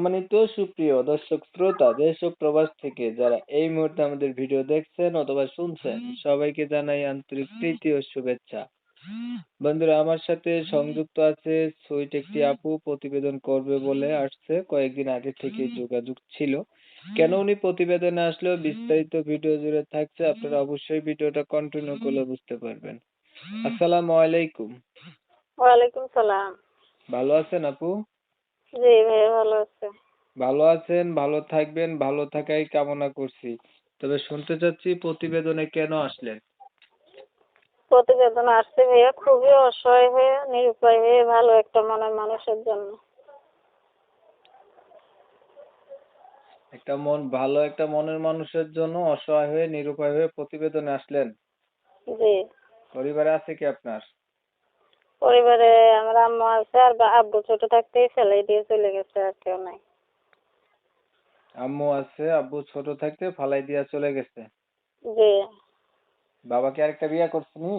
সম্মানিত সুপ্রিয় দর্শক শ্রোতা দেশ ও প্রবাস থেকে যারা এই মুহূর্তে আমাদের ভিডিও দেখছেন অথবা শুনছেন সবাইকে জানাই আন্তরিক প্রীতি ও শুভেচ্ছা। বন্ধুরা আমার সাথে সংযুক্ত আছে সুইট একটি আপু প্রতিবেদন করবে বলে আসছে। কয়েকদিন আগে থেকে যোগাযোগ ছিল। কেন উনি প্রতিবেদনে আসলেও বিস্তারিত ভিডিও জুড়ে থাকছে আপনারা অবশ্যই ভিডিওটা কন্টিনিউ করলে বুঝতে পারবেন। আসসালামু আলাইকুম। ওয়ালাইকুম সালাম। ভালো আছেন আপু? জি ভাই ভালো আছে। ভালো আছেন ভালো থাকবেন ভালো থাকাই কামনা করছি। তবে শুনতে চাচ্ছি প্রতিবেদনে কেন আসলেন? প্রতিবেদন আসছে ভাইয়া খুবই অসহায় হয়ে নিরুপায় হয়ে ভালো একটা মনের মানুষের জন্য। একটা মন ভালো একটা মনের মানুষের জন্য অসহায় হয়ে নিরুপায় হয়ে প্রতিবেদনে আসলেন? জি। পরিবারে আছে কি আপনার? পরিবারে আমার আম্মা আছে আর আব্বু ছোট থাকতেই ফেলে দিয়ে চলে গেছে আর কেউ নাই। আম্মু আছে আব্বু ছোট থাকতে ফালাই দিয়া চলে গেছে। জি। বাবা কি আরেকটা বিয়ে করছেনি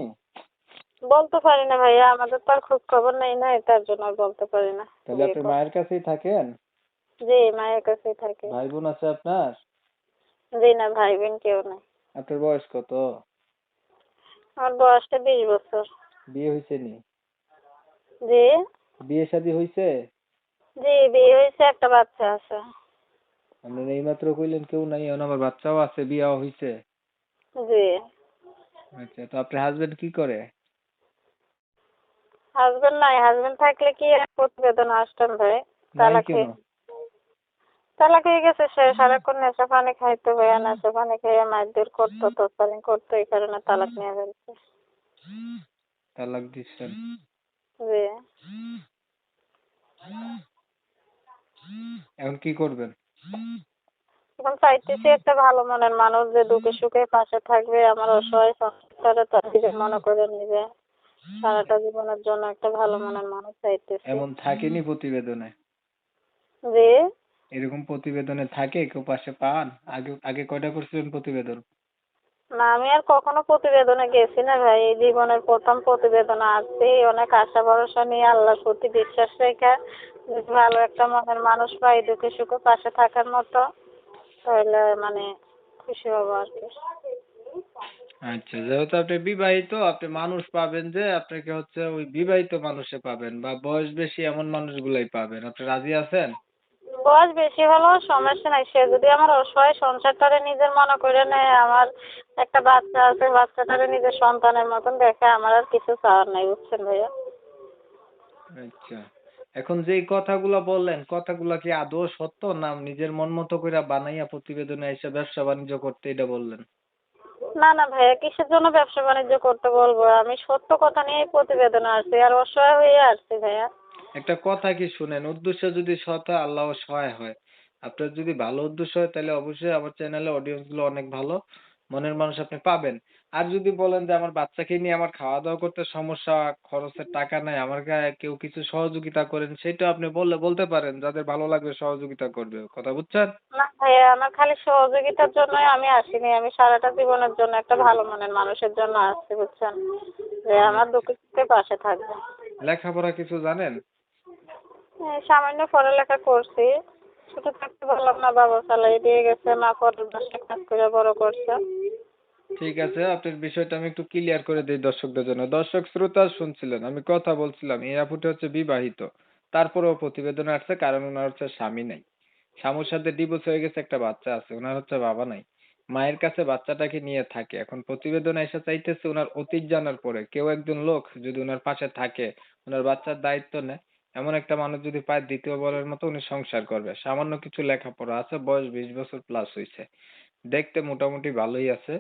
বলতে পারি না ভাইয়া আমাদের তো আর খোঁজ খবর নেই না তার জন্য বলতে পারি না। তাহলে আপনি মায়ের কাছেই থাকেন? জি মায়ের কাছেই থাকে। ভাই বোন আছে আপনার? জি না ভাই বোন কেউ নাই। আপনার বয়স কত? আমার বয়সটা বিশ বছর। বিয়ে হয়েছে নি? জি। বিয়ে শাদী হয়েছে জি বিয়ে হয়েছে একটা বাচ্চা আছে। আপনার এইমাত্র কইলেন কেউ নাই এখন আমার বাচ্চাও আছে বিয়াও হয়েছে জি। আচ্ছা তো আপনার হাজবেন্ড কি করে? হাজবেন্ড নাই হাজবেন্ড থাকলে কি আর প্রতিবেদন আসতাম ভাই? তালাক কেন? হয়ে তালাক হয়ে গেছে সে সারাক্ষণ নেশা পানি খাইতো ভাইয়া নেশা পানি খেয়ে মারধর করতো তোফানি করতো এই কারণে তালাক নিয়ে ফেলছে তালাক দিচ্ছেন। এখন কি করবেন? এখন চাইতেছি একটা ভালো মনের মানুষ যে দুঃখে সুখে পাশে থাকবে। আমার অসহায় সংসারে তার মনে করে নিবে। সারাটা জীবনের জন্য একটা ভালো মনের মানুষ চাইতেছি। এমন থাকেনি প্রতিবেদনে? জি। এরকম প্রতিবেদনে থাকে? কেউ পাশে পান? আগে আগে কয়টা করছিলেন প্রতিবেদন? না, আমি আর কখনো প্রতিবেদনে গেছি না ভাই। এই জীবনের প্রথম প্রতিবেদন আসছি অনেক আশা ভরসা নিয়ে আল্লাহর প্রতি বিশ্বাস রেখে ভালো একটা মনের মানুষ পাই, দুঃখে সুখে পাশে থাকার মতো। তাহলে মানে খুশি হব আর কি। আচ্ছা যেহেতু আপনি বিবাহিত, আপনি মানুষ পাবেন যে, আপনাকে হচ্ছে ওই বিবাহিত মানুষে পাবেন বা বয়স বেশি এমন মানুষগুলাই পাবেন। আপনি রাজি আছেন? বয়স বেশি হলেও সমস্যা নাই। সে যদি আমার অসহায় সংসারটারে নিজের মনে করে নেয় আমার একটা বাচ্চা আছে বাচ্চাটারে নিজের সন্তানের মতন দেখে আমার আর কিছু চাওয়ার নাই বুঝছেন ভাইয়া? আচ্ছা। এখন যেই কথাগুলো বললেন কথাগুলো কি আদৌ সত্য না নিজের মন মতো করে বানাইয়া প্রতিবেদনে এসে ব্যবসা বাণিজ্য করতে এটা বললেন? না না ভাইয়া কিসের জন্য ব্যবসা বাণিজ্য করতে বলব? আমি সত্য কথা নিয়েই প্রতিবেদনে আসছি আর অসহায় হয়ে আসছি ভাইয়া। একটা কথা কি শুনেন উদ্দেশ্য যদি সৎ হয় আল্লাহ সহায় হয়। আপনার যদি ভালো উদ্দেশ্য হয় তাহলে অবশ্যই আমার চ্যানেলে অডিয়েন্সগুলো অনেক ভালো মনের মানুষ আপনি পাবেন। আর যদি বলেন যে আমার বাচ্চাকে নিয়ে আমার খাওয়া দাওয়া করতে সমস্যা খরচের টাকা নাই আমার গায়ে কেউ কিছু সহযোগিতা করেন সেটা আপনি বললে বলতে পারেন যাদের ভালো লাগবে সহযোগিতা করবে। কথা বুঝছেন? না ভাইয়া আমার খালি সহযোগিতার জন্যই আমি আসিনি আমি সারাটা জীবনের জন্য একটা ভালো মনের মানুষের জন্য আসছি বুঝছেন? যে আমার দুঃখে সুখে পাশে থাকবে। লেখাপড়া কিছু জানেন? সামান্য পড়ালেখা করছি। ছোট থাকতে বললাম না, বাবা চালাই দিয়ে গেছে, মা পরের বাসায় কাজ করে বড় করছে। ঠিক আছে, আপনার বিষয়টা আমি একটু ক্লিয়ার করে দিই দর্শকদের জন্য। দর্শক, শ্রোতা শুনছিলেন, আমি কথা বলছিলাম, এই আপুটি হচ্ছে বিবাহিত। তারপরেও প্রতিবেদনে আসছে, কারণ ওনার হচ্ছে স্বামী নাই। স্বামীর সাথে ডিভোর্স হয়ে গেছে, একটা বাচ্চা আছে, ওনার হচ্ছে বাবা নাই। মায়ের কাছে বাচ্চাটাকে নিয়ে থাকে। এখন প্রতিবেদনে এসে চাইতেছে ওনার অতীত জানার পরে, কেউ একজন লোক যদি ওনার পাশে থাকে, ওনার বাচ্চার দায়িত্ব নেয় এমন একটা মানুষ যদি পায় দ্বিতীয়বারের মতো উনি সংসার করবে। সামান্য কিছু লেখাপড়া আছে, বয়স বিশ বছর প্লাস হয়েছে দেখতে মোটামুটি ভালোই আছে।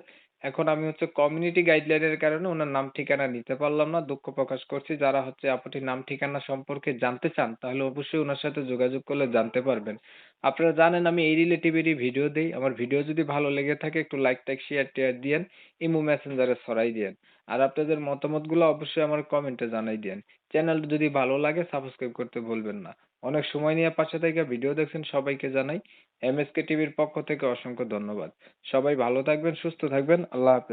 এখন আমি হচ্ছে কমিউনিটি গাইডলাইনের কারণে ওনার নাম ঠিকানা নিতে পারলাম না, দুঃখ প্রকাশ করছি। যারা হচ্ছে আপুটির নাম ঠিকানা সম্পর্কে জানতে চান, তাহলে অবশ্যই ওনার সাথে যোগাযোগ করলে জানতে পারবেন। আপনারা জানেন আমি এই রিলেটিভেরই ভিডিও দিই। আমার ভিডিও যদি ভালো লেগে থাকে, একটু লাইক টাইক শেয়ার টেয়ার দিয়েন। ইমো মেসেঞ্জারে ছড়াই দিয়েন। আর আপনাদের মতামতগুলো অবশ্যই আমার কমেন্টে জানাই দিন চ্যানেল যদি ভালো লাগে সাবস্ক্রাইব করতে ভুলবেন না। অনেক সময় নিয়ে পাশে থেকে ভিডিও দেখছেন, সবাইকে জানাই। এমএসকে টিভির পক্ষ থেকে অসংখ্য ধন্যবাদ। সবাই ভালো থাকবেন, সুস্থ থাকবেন। আল্লাহ হাফেজ।